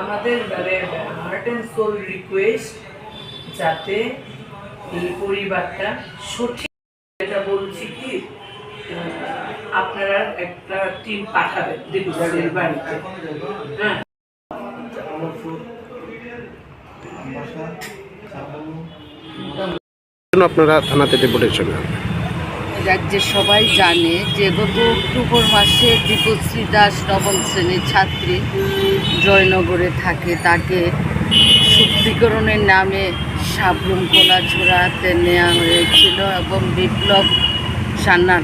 আমাদের heart and soul request যাতে এই পরিবারটা সঠিক আপনারা একটা টিম পাঠাবেন দেবুদের বাড়িতে। হ্যাঁ। আপনারা থানাতে ডেপুটেশন রাজ্যের সবাই জানে যে গত অক্টোবর মাসে দীপশ্রী দাস নবম শ্রেণির ছাত্রী জয়নগরে থাকে। তাকে শুদ্ধিকরণের নামে সাবরুম কলাছড়াতে নেওয়া হয়েছিল এবং বিপ্লব সান্নাল।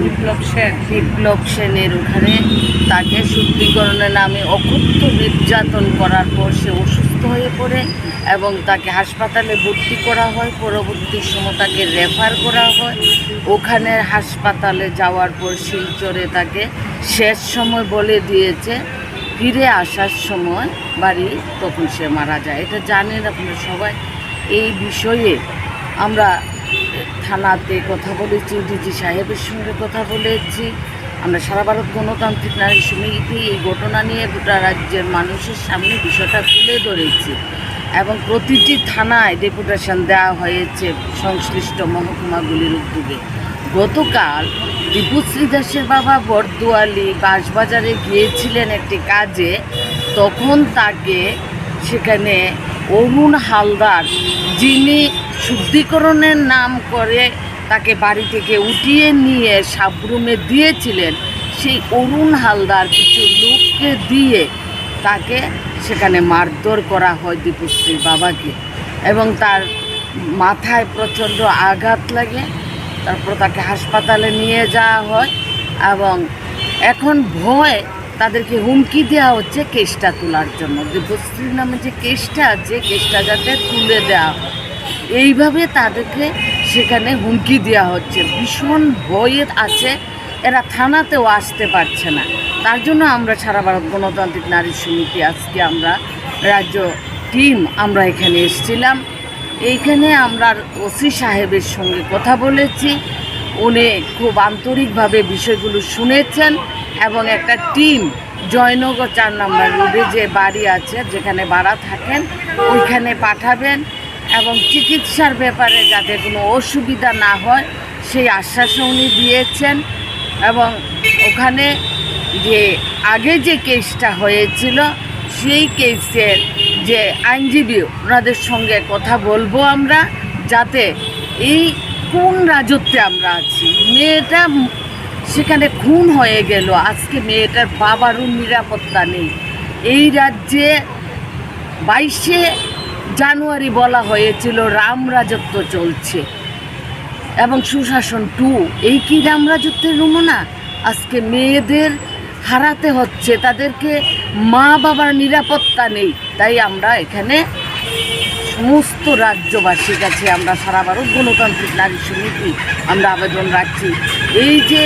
বিপ্লব সেন, বিপ্লব সেনের ওখানে তাকে শুদ্ধিকরণের নামে অকথ্য নির্যাতন করার পর সে অসুস্থ হয়ে পড়ে এবং তাকে হাসপাতালে ভর্তি করা হয়। পরবর্তী সময় তাকে রেফার করা হয়। ওখানে হাসপাতালে যাওয়ার পর শিলচরে তাকে শেষ সময় বলে দিয়েছে, ফিরে আসার সময় বাড়ি তখন সে মারা যায়। এটা জানেন আপনারা সবাই। এই বিষয়ে আমরা থানাতে কথা বলেছি, ডিজি সাহেবের সঙ্গে কথা বলেছি। আমরা সারা ভারত গণতান্ত্রিক নারী সমিতি এই ঘটনা নিয়ে গোটা রাজ্যের মানুষের সামনে বিষয়টা তুলে ধরেছি এবং প্রতিটি থানায় ডেপুটেশন দেওয়া হয়েছে সংশ্লিষ্ট মহকুমাগুলির উদ্যোগে। গতকাল দীপুশ্রী দাসের বাবা বরদুয়ালি বাঁশবাজারে গিয়েছিলেন একটি কাজে। তখন তাকে সেখানে অরুণ হালদার যিনি শুদ্ধিকরণের নাম করে তাকে বাড়ি থেকে উঠিয়ে নিয়ে সাবরুমে দিয়েছিলেন। সেই অরুণ হালদার কিছু লোককে দিয়ে তাকে সেখানে মারধর করা হয় দীপুশ্রীর বাবাকে এবং তার মাথায় প্রচণ্ড আঘাত লাগে। তারপর তাকে হাসপাতালে নিয়ে যাওয়া হয় এবং এখন ভয় তাদেরকে হুমকি দেওয়া হচ্ছে কেসটা তোলার জন্য। দেবশ্রীর নামে যে কেসটা আছে, কেসটা যাতে তুলে দেওয়া হয়। এইভাবে তাদেরকে সেখানে হুমকি দেওয়া হচ্ছে। ভীষণ ভয়ের আছে। এরা থানাতেও আসতে পারছে না। তার জন্য আমরা সারা ভারত গণতান্ত্রিক নারী সমিতি, আজকে আমরা রাজ্য টিম আমরা এখানে এসেছিলাম। এইখানে আমরা ওসি সাহেবের সঙ্গে কথা বলেছি। উনি খুব আন্তরিকভাবে বিষয়গুলো শুনেছেন এবং একটা টিম জয়নগর চার নম্বর রোডে যে বাড়ি আছে, যেখানে ভাড়া থাকেন, ওইখানে পাঠাবেন। এবং চিকিৎসার ব্যাপারে যাতে কোনো অসুবিধা না হয়, সেই আশ্বাসও উনি দিয়েছেন এবং ওখানে যে আগে যে কেসটা হয়েছিল, সেই কেসের যে আইনজীবী ওনাদের সঙ্গে কথা বলব আমরা, যাতে এই কোন রাজত্বে আমরা আছি। মেয়েটা সেখানে খুন হয়ে গেল, আজকে মেয়েটার বাবারও নিরাপত্তা নেই। এই রাজ্যে বাইশে জানুয়ারি বলা হয়েছিল রাম রাজত্ব চলছে। এবং সুশাসন টু, এই কি রাম রাজত্বের নমুনা? আজকে মেয়েদের হারাতে হচ্ছে, তাদেরকে মা বাবার নিরাপত্তা নেই। তাই আমরা এখানে সমস্ত রাজ্যবাসীর কাছে আমরা সারা ভারত গণতান্ত্রিক নারী সমিতি আমরা আবেদন রাখছি। এই যে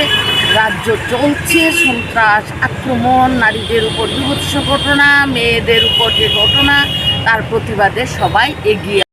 রাজ্য চলছে, সন্ত্রাস, আক্রমণ, নারীদের উপর বিভৎস ঘটনা, মেয়েদের উপর যে ঘটনা তার প্রতিবাদে সবাই এগিয়ে